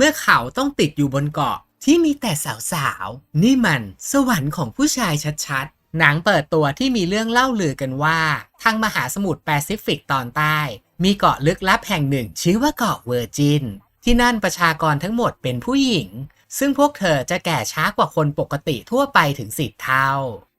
เมื่อเขาต้องติดอยู่บนเกาะที่มีแต่สาวๆ นี่มันสวรรค์ของผู้ชายชัดๆ หนังเปิดตัวที่มีเรื่องเล่าลือกันว่า ทางมหาสมุทรแปซิฟิกตอนใต้ มีเกาะลึกลับแห่งหนึ่งชื่อว่าเกาะเวอร์จิน ที่นั่นประชากรทั้งหมดเป็นผู้หญิง ซึ่งพวกเธอจะแก่ช้ากว่าคนปกติทั่วไปถึงสิบเท่า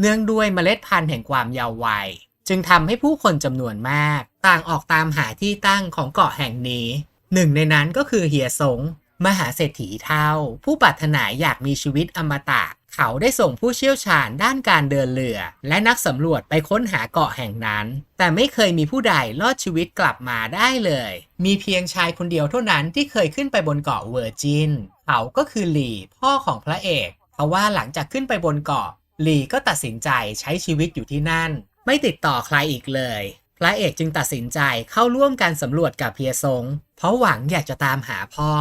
เนื่องด้วยเมล็ดพันธุ์แห่งความเยาว์วัย จึงทำให้ผู้คนจำนวนมาก ต่างออกตามหาที่ตั้งของเกาะแห่งนี้ หนึ่งในนั้นก็คือเฮียสง มหาเศรษฐีเท่าผู้ปรารถนาอยากมีชีวิตอมตะ เขาได้ส่งผู้เชี่ยวชาญด้านการเดินเรือ และนักสำรวจไปค้นหาเกาะแห่งนั้น แต่ไม่เคยมีผู้ใดรอดชีวิตกลับมาได้เลย มีเพียงชายคนเดียวเท่านั้นที่เคยขึ้นไปบนเกาะเวอร์จินเขาก็คือหลีพ่อของพระเอกเพราะว่าหลังจากขึ้นไปบนเกาะหลีก็ตัดสินใจใช้ชีวิตอยู่ที่นั่น ไม่ติดต่อใครอีกเลยพระเอกจึงตัดสินใจเข้าร่วมการสำรวจกับเพียซง เพราะหวังอยากจะตามหาพ่อ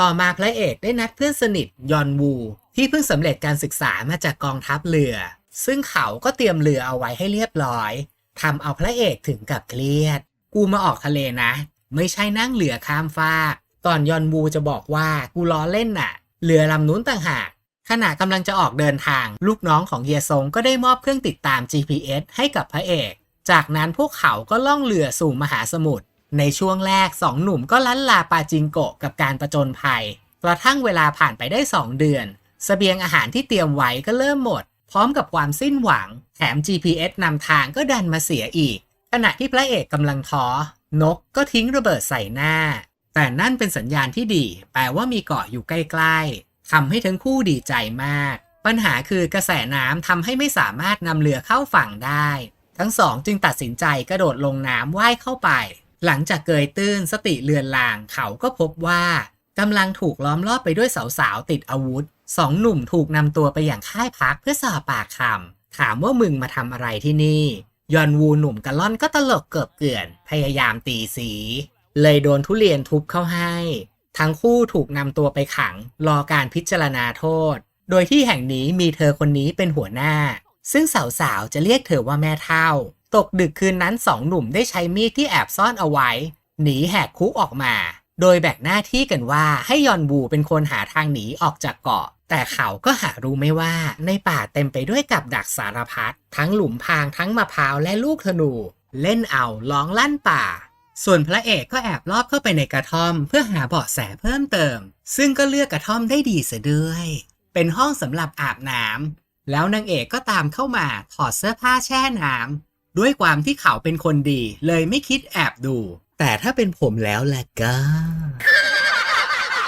ต่อมาพระเอกได้นัดเพื่อนสนิทยอนวู ที่เพิ่งสำเร็จการศึกษามาจากกองทัพเรือ ซึ่งเขาก็เตรียมเรือเอาไว้ให้เรียบร้อยทำเอาพระเอกถึงกับเครียด กูมาออกทะเลนะ ไม่ใช่นั่งเรือข้ามฟากก่อนยอนวูจะบอกว่ากูล้อเล่นน่ะ เรือลำนู้นต่างหากขณะกำลังจะออกเดินทาง ลูกน้องของเฮียซงก็ได้มอบเครื่องติดตาม GPS ให้กับพระเอก จากนั้นพวกเขาก็ล่องเรือสู่มหาสมุทร ในช่วงแรกสองหนุ่มก็ลั้นลาปาจิงโกะกับการประจนภัย กระทั่งเวลาผ่านไปได้ 2 เดือนสเสบียงอาหารที่เตรียมไว้ก็เริ่มหมด พร้อมกับความสิ้นหวัง แถม GPS นำทางก็ดันมาเสียอีก ขณะที่พระเอกกำลังท้อ นกก็ทิ้งระเบิดใส่หน้า แต่นั่นเป็นสัญญาณที่ดี แปลว่ามีเกาะอยู่ใกล้ๆทำให้ทั้งคู่ดีใจมาก ปัญหาคือกระแสน้ำทำให้ไม่สามารถนำเรือเข้าฝั่งได้ ทั้งสองจึงตัดสินใจกระโดดลงน้ำว่ายเข้าไป หลังจากเกยตื้นสติเลือนลางเขาก็พบว่ากำลังถูกล้อมรอบไปด้วยสาวๆติดอาวุธสองหนุ่มถูกนำตัวไปอย่างค่ายพักเพื่อสอบปากคำถามว่ามึงมาทำอะไรที่นี่ยอนวูหนุ่มกะล่อนก็ตลกเกือบเกลื่อน พยายามตีสี เลยโดนทุเรียนทุบเข้าให้ ทั้งคู่ถูกนำตัวไปขัง รอการพิจารณาโทษ โดยที่แห่งนี้มีเธอคนนี้เป็นหัวหน้า ซึ่งสาวๆจะเรียกเธอว่าแม่เท่า ตกดึกคืนนั้นสองหนุ่มได้ใช้มีดที่แอบซ่อนเอาไว้ หนีแหกคุกออกมา โดยแบ่งหน้าที่กันว่าให้ยอนวูเป็นคนหาทางหนีออกจากเกาะ แต่เขาก็หารู้ไม่ว่าในป่าเต็มไปด้วยกับดักสารพัดทั้งหลุมพรางทั้งมะพร้าวและลูกธนู เล่นเอาร้องลั่นป่า ส่วนพระเอกก็แอบลอบเข้าไปในกระท่อม เพื่อหาเบาะแสเพิ่มเติม ซึ่งก็เลือกกระท่อมได้ดีเสียด้วย เป็นห้องสำหรับอาบน้ำแล้วนางเอกก็ตามเข้ามาถอดเสื้อผ้าแช่น้ำ ด้วยความที่เขาเป็นคนดี เลยไม่คิดแอบดู แต่ถ้าเป็นผมแล้วแหละก็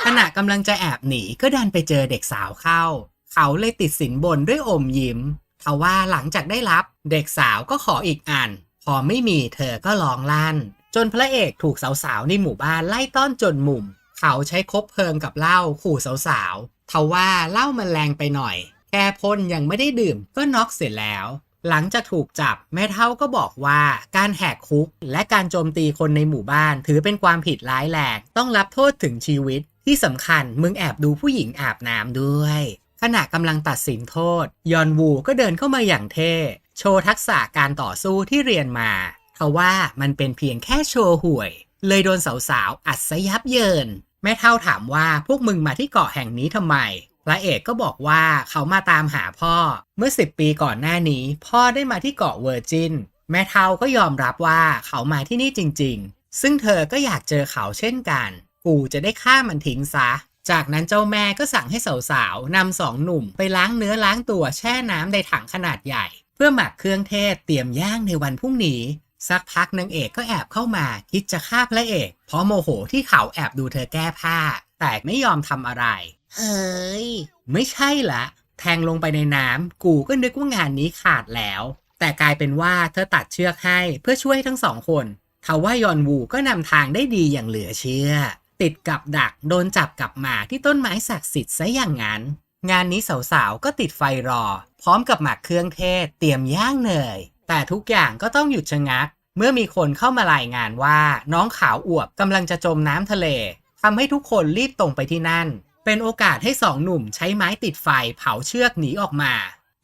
ขณะกำลังจะแอบหนีก็ดันไปเจอเด็กสาวเข้า เขาเลยติดสินบนด้วยอมยิ้มทว่าหลังจากได้รับเด็กสาวก็ขออีกอัน พอไม่มีเธอก็ร้องลั่น จนพระเอกถูกสาวๆในหมู่บ้านไล่ต้อนจนมุม เขาใช้คบเพลิงกับเหล้าขู่สาวๆทว่าเหล้ามันแรงไปหน่อย แค่พ่นยังไม่ได้ดื่มก็น็อกเสร็จแล้ว หลังจากถูกจับแม่เท่าก็บอกว่าการแหกคุกและการโจมตีคนในหมู่บ้าน ถือเป็นความผิดร้ายแรงต้องรับโทษถึงชีวิต ที่สำคัญมึงแอบดูผู้หญิงอาบน้ำด้วย ขณะกำลังตัดสินโทษ ยอนวูก็เดินเข้ามาอย่างเท่ โชว์ทักษะการต่อสู้ที่เรียนมาทว่ามันเป็นเพียงแค่โชว์ห่วย เลยโดนสาวๆอัดซะยับเยิน แม่เท่าถามว่าพวกมึงมาที่เกาะแห่งนี้ทำไม พระเอกก็บอกว่าเขามาตามหาพ่อเมื่อ 10 ปีก่อนหน้านี้ พ่อได้มาที่เกาะเวอร์จินแม่เทาก็ยอมรับว่าเขามาที่นี่จริง ๆ ซึ่งเธอก็อยากเจอเขาเช่นกัน กูจะได้ฆ่ามันทิ้งซะ จากนั้นเจ้าแม่ก็สั่งให้สาวๆนำสองหนุ่มไปล้างเนื้อล้างตัวแช่น้ำในถังขนาดใหญ่ เพื่อหมักเครื่องเทศเตรียมย่างในวันพรุ่งนี้ สักพักนางเอกก็แอบเข้ามาคิดจะฆ่าพระเอก เพราะโมโหที่เขาแอบดูเธอแก้ผ้า แต่ไม่ยอมทำอะไร เฮ้ย ไม่ใช่ละแทงลงไปในน้ำกูก็นึกว่างานนี้ขาดแล้ว แต่กลายเป็นว่าเธอตัดเชือกให้เพื่อช่วยทั้งสองคนทว่ายอนวูก็นำทางได้ดีอย่างเหลือเชื่อ ติดกับดักโดนจับกับหมาที่ต้นไม้ศักดิ์สิทธิ์ซะอย่างนั้น งานนี้สาวๆก็ติดไฟรอ พร้อมกับหมักเครื่องเทศ เตรียมย่างเนยแต่ทุกอย่างก็ต้องหยุดชะงัก เมื่อมีคนเข้ามารายงานว่าน้องขาวอวบกำลังจะจมน้ำทะเลทำให้ทุกคนรีบตรงไปที่นั่น เป็นโอกาสให้สองหนุ่มใช้ไม้ติดไฟเผาเชือกหนีออกมา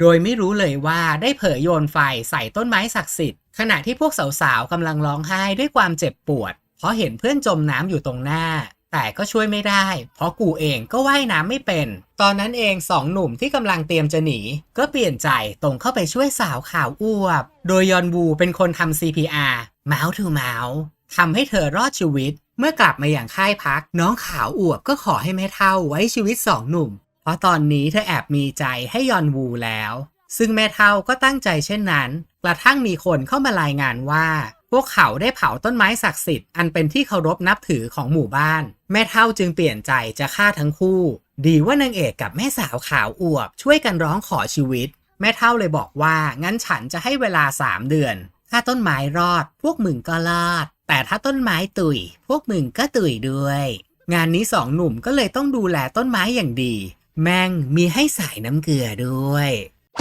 โดยไม่รู้เลยว่าได้เผยโยนไฟใส่ต้นไม้ศักดิ์สิทธิ์ ขณะที่พวกสาวๆกำลังร้องไห้ด้วยความเจ็บปวด เพราะเห็นเพื่อนจมน้ำอยู่ตรงหน้า แต่ก็ช่วยไม่ได้ เพราะกูเองก็ว่ายน้ำไม่เป็น ตอนนั้นเองสองหนุ่มที่กำลังเตรียมจะหนี ก็เปลี่ยนใจตรงเข้าไปช่วยสาวขาวอ้วบ โดยยอนวูเป็นคนทำ CPR เมาส์ทูเมาส์ทำให้เธอรอดชีวิต เมื่อกลับมาอย่างค่ายพัก น้องขาวอวบก็ขอให้แม่เท่าไว้ชีวิตสองหนุ่ม เพราะตอนนี้เธอแอบมีใจให้ยอนวูแล้ว ซึ่งแม่เท่าก็ตั้งใจเช่นนั้น กระทั่งมีคนเข้ามารายงานว่า พวกเขาได้เผาต้นไม้ศักดิ์สิทธิ์อันเป็นที่เคารพนับถือของหมู่บ้าน แม่เท่าจึงเปลี่ยนใจจะฆ่าทั้งคู่ ดีว่านางเอกกับแม่สาวขาวอวบ ช่วยกันร้องขอชีวิต แม่เท่าเลยบอกว่างั้นฉันจะให้เวลา3เดือน ถ้าต้นไม้รอด พวกมึงก็รอด แต่ถ้าต้นไม้ตุย พวกมึงก็ตุยด้วย งานนี้สองหนุ่มก็เลยต้องดูแลต้นไม้อย่างดี แมงมีให้สายน้ำเกลือด้วย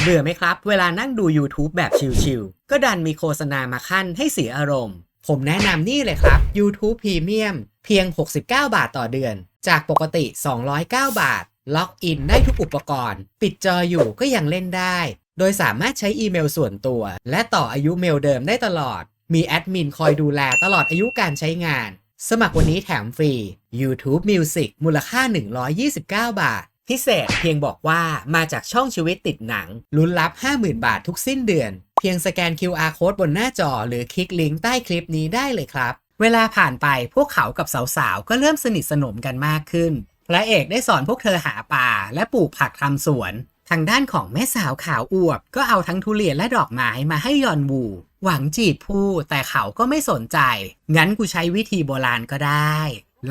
เบื่อไหมครับ เวลานั่งดู YouTube แบบชิลๆ ก็ดันมีโฆษณามาขั้นให้เสียอารมณ์ ผมแนะนำนี่เลยครับ YouTube Premium เพียง 69 บาทต่อเดือน จากปกติ 209 บาท ล็อกอินได้ทุกอุปกรณ์ ปิดจออยู่ก็ยังเล่นได้ โดยสามารถใช้อีเมลส่วนตัว และต่ออายุเมลเดิมได้ตลอด มีแอดมินคอยดูแลตลอดอายุการใช้งาน สมัครวันนี้แถมฟรี YouTube Music มูลค่า 129 บาท พิเศษเพียงบอกว่ามาจากช่องชีวิตติดหนัง ลุ้นรับ 50,000 บาททุกสิ้นเดือน เพียงสแกน QR Code บนหน้าจอ หรือคลิกลิงก์ใต้คลิปนี้ได้เลยครับ เวลาผ่านไปพวกเขากับสาวๆ ก็เริ่มสนิทสนมกันมากขึ้นพระเอกได้สอนพวกเธอหาป่าและปลูกผักทำสวน ทางด้านของแม่สาวขาวอวบ ก็เอาทั้งทุเรียนและดอกไม้มาให้ยอนวู หวังจีบผู้แต่เขาก็ไม่สนใจ งั้นกูใช้วิธีโบราณก็ได้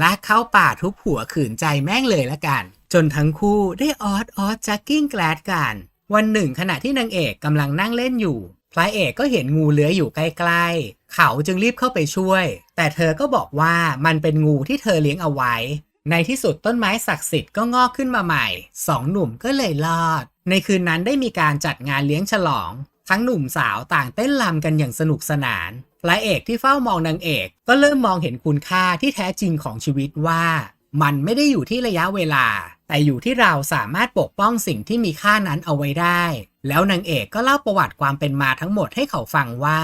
ลากเข้าป่าทุบหัวขืนใจแม่งเลยละกัน จนทั้งคู่ได้ออดออดจักกิ้งแกลดกัน วันหนึ่งขณะที่นางเอกกำลังนั่งเล่นอยู่ พระเอกก็เห็นงูเลื้อยอยู่ใกล้ๆ เขาจึงรีบเข้าไปช่วย แต่เธอก็บอกว่ามันเป็นงูที่เธอเลี้ยงเอาไว้ ในที่สุดต้นไม้ศักดิ์สิทธิ์ก็งอกขึ้นมาใหม่สองหนุ่มก็เลยรอด ในคืนนั้นได้มีการจัดงานเลี้ยงฉลอง ทั้งหนุ่มสาวต่างเต้นรำกันอย่างสนุกสนานพระเอกที่เฝ้ามองนางเอกก็เริ่มมองเห็นคุณค่าที่แท้จริงของชีวิตว่า มันไม่ได้อยู่ที่ระยะเวลา แต่อยู่ที่เราสามารถปกป้องสิ่งที่มีค่านั้นเอาไว้ได้ แล้วนางเอกก็เล่าประวัติความเป็นมาทั้งหมดให้เขาฟังว่า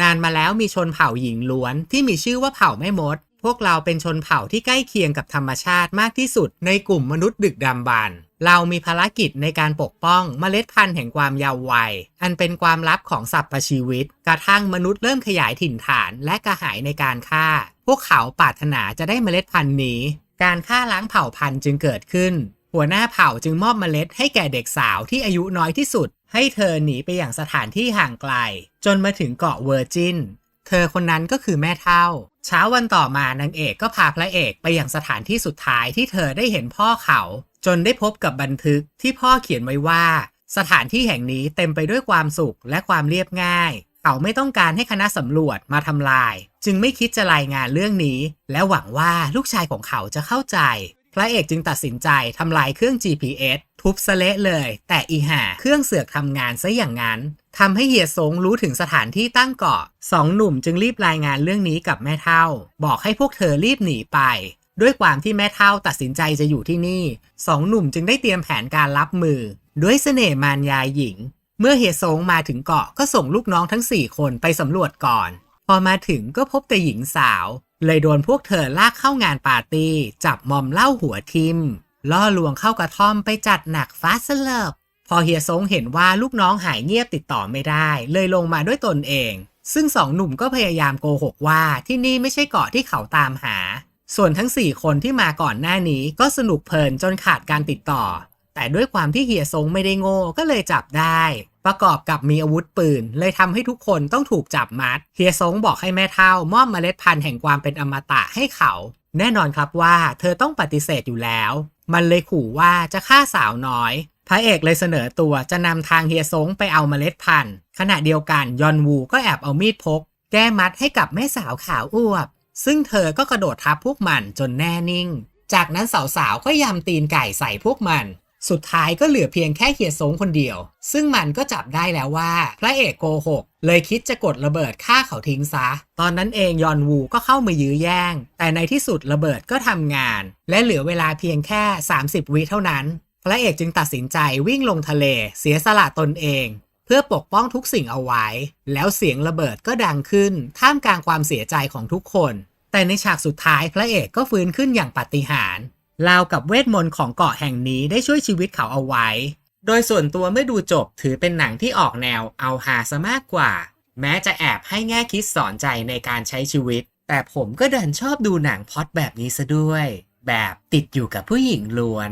นานมาแล้วมีชนเผ่าหญิงล้วนที่มีชื่อว่าเผ่าแม่มด พวกเราเป็นชนเผ่าที่ใกล้เคียงกับธรรมชาติมากที่สุดในกลุ่มมนุษย์ดึกดำบรรพ์เรามีภารกิจในการปกป้องเมล็ดพันธุ์แห่งความยาววัย อันเป็นความลับของสรรพชีวิต กระทั่งมนุษย์เริ่มขยายถิ่นฐานและกระหายในการฆ่า พวกเขาปรารถนาจะได้เมล็ดพันธุ์นี้ การฆ่าล้างเผ่าพันธุ์จึงเกิดขึ้น หัวหน้าเผ่าจึงมอบเมล็ดให้แก่เด็กสาวที่อายุน้อยที่สุด ให้เธอหนีไปอย่างสถานที่ห่างไกล จนมาถึงเกาะเวอร์จิน เธอคนนั้นก็คือแม่เท่า เช้าวันต่อมานางเอกก็พาพระเอกไปยังสถานที่สุดท้ายที่เธอได้เห็นพ่อเขา จนได้พบกับบันทึกที่พ่อเขียนไว้ว่า สถานที่แห่งนี้เต็มไปด้วยความสุขและความเรียบง่าย เขาไม่ต้องการให้คณะสำรวจมาทำลาย จึงไม่คิดจะรายงานเรื่องนี้ และหวังว่าลูกชายของเขาจะเข้าใจ พระเอกจึงตัดสินใจทำลายเครื่อง GPS ทุบสะเละเลย แต่อีห่าเครื่องเสือกทำงานซะอย่างนั้นทำให้เฮียซงรู้ถึงสถานที่ตั้งเกาะสองหนุ่มจึงรีบรายงานเรื่องนี้กับแม่เท่า บอกให้พวกเธอรีบหนีไป ด้วยความที่แม่เท่าตัดสินใจจะอยู่ที่นี่สองหนุ่มจึงได้เตรียมแผนการรับมือ ด้วยเสน่ห์มารยาหญิง เมื่อเฮียซงมาถึงเกาะก็ส่งลูกน้องทั้ง 4 คนไปสำรวจก่อน พอมาถึงก็พบแต่หญิงสาว เลยโดนพวกเธอลากเข้างานปาร์ตี้ จับมอมเล่าหัวทิม ล่อลวงเข้ากระท่อมไปจัดหนักฟาสเลิฟพอเฮียซงเห็นว่าลูกน้องหายเงียบติดต่อไม่ได้ เลยลงมาด้วยตนเอง ซึ่งสองหนุ่มก็พยายามโกหกว่าที่นี่ไม่ใช่เกาะที่เขาตามหา ส่วนทั้ง 4 คนที่มาก่อนหน้านี้ก็สนุกเพลินจนขาดการติดต่อ แต่ด้วยความที่เฮียซงไม่ได้โง่ก็เลยจับได้ ประกอบกับมีอาวุธปืน เลยทำให้ทุกคนต้องถูกจับมัด เฮียซงบอกให้แม่เท่ามอบเมล็ดพันธุ์แห่งความเป็นอมตะให้เขา แน่นอนครับว่าเธอต้องปฏิเสธอยู่แล้ว มันเลยขู่ว่าจะฆ่าสาวน้อย พระเอกเลยเสนอตัวจะนำทางเฮียซงไปเอาเมล็ดพันธุ์ ขณะเดียวกันยอนวูก็แอบเอามีดพก แก้มัดให้กับแม่สาวขาวอ้วบ ซึ่งเธอก็กระโดดทับพวกมันจนแน่นิ่ง จากนั้นสาวๆก็ยำตีนไก่ใส่พวกมัน สุดท้ายก็เหลือเพียงแค่เฮียซงคนเดียว ซึ่งมันก็จับได้แล้วว่า พระเอกโกหก เลยคิดจะกดระเบิดฆ่าเขาทิ้งซะ ตอนนั้นเองยอนวูก็เข้ามายื้อแย่ง แต่ในที่สุดระเบิดก็ทำงาน และเหลือเวลาเพียงแค่ 30 วิเท่านั้น พระเอกจึงตัดสินใจวิ่งลงทะเล เสียสละตนเอง เพื่อปกป้องทุกสิ่งเอาไว้ แล้วเสียงระเบิดก็ดังขึ้น ท่ามกลางความเสียใจของทุกคน แต่ในฉากสุดท้ายพระเอกก็ฟื้นขึ้นอย่างปาฏิหาริย์ ราวกับเวทมนต์ของเกาะแห่งนี้ได้ช่วยชีวิตเขาเอาไว้ โดยส่วนตัวเมื่อดูจบถือเป็นหนังที่ออกแนวเอาฮาซะมากกว่า แม้จะแอบให้แง่คิดสอนใจในการใช้ชีวิต แต่ผมก็เดินชอบดูหนังพอดแบบนี้ซะด้วย แบบติดอยู่กับผู้หญิงล้วน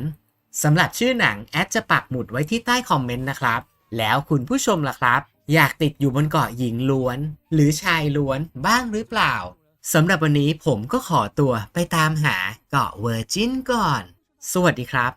สำหรับชื่อหนังแอดจะปักหมุดไว้ที่ใต้คอมเมนต์นะครับ แล้วคุณผู้ชมล่ะครับ อยากติดอยู่บนเกาะหญิงล้วน หรือชายล้วนบ้างหรือเปล่า สำหรับวันนี้ผมก็ขอตัวไปตามหาเกาะเวอร์จินก่อน สวัสดีครับ